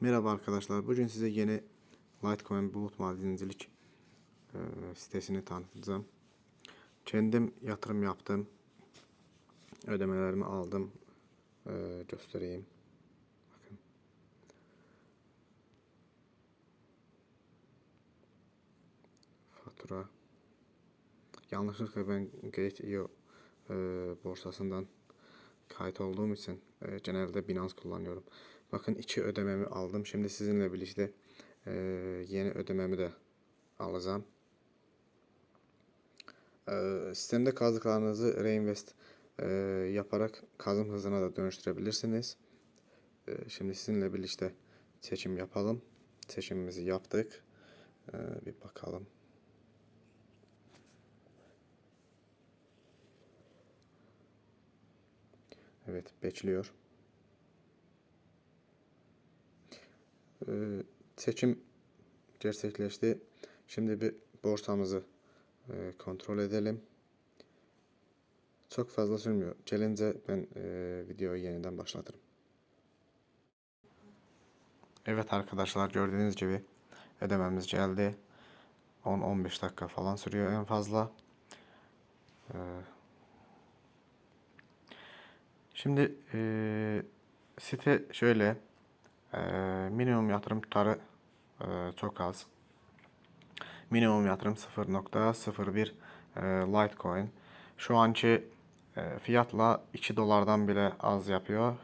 Merhaba arkadaşlar. Bugün size yeni Litecoin bulut madencilik e, sitesini tanıtacağım. Kendim yatırım yaptım. Ödemelerimi aldım. E, göstereyim. Bakın. Fatura. Yanlışlıkla ben Gate.io e, borsasından kayıt olduğum için e, genelde Binance kullanıyorum. Bakın iki ödememi aldım. Şimdi sizinle birlikte e, yeni ödememi de alacağım. E, sistemde kazdıklarınızı reinvest e, yaparak kazım hızına da dönüştürebilirsiniz. E, şimdi sizinle birlikte seçim yapalım. Seçimimizi yaptık. E, bir bakalım. Evet, bekliyor. Ee, seçim gerçekleşti. Şimdi bir borsamızı e, kontrol edelim. Çok fazla sürmüyor. Gelince ben e, videoyu yeniden başlatırım. Evet arkadaşlar gördüğünüz gibi ödememiz geldi. 10-15 dakika falan sürüyor en fazla. Ee, Şimdi e, site şöyle e, minimum yatırım tutarı e, çok az. Minimum yatırım 0.01 e, Litecoin. Şu anki e, fiyatla 2 dolardan bile az yapıyor.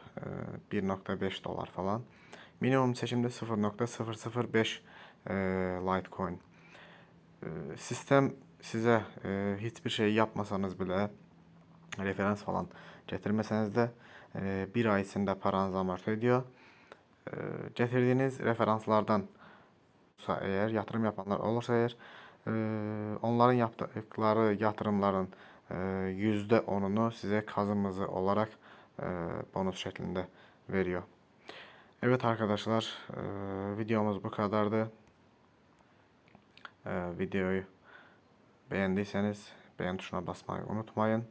E, 1.5 dolar falan. Minimum seçimde 0.005 e, Litecoin. Sistem size hiçbir şey yapmasanız bile referans falan getirmeseniz de bir ay içinde paranızı amorti ediyor. Getirdiğiniz referanslardan eğer yatırım yapanlar olursa e, onların yaptıkları yatırımların e, yüzde onunu size kazımızı olarak bonus şeklinde veriyor. Evet arkadaşlar videomuz bu kadardı. Videoyu beğendiyseniz beğen tuşuna basmayı unutmayın.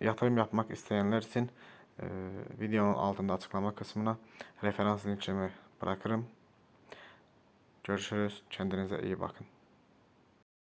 Yatırım yapmak isteyenler için e, videonun altında açıklama kısmına referans linkimi bırakırım. Görüşürüz. Kendinize iyi bakın.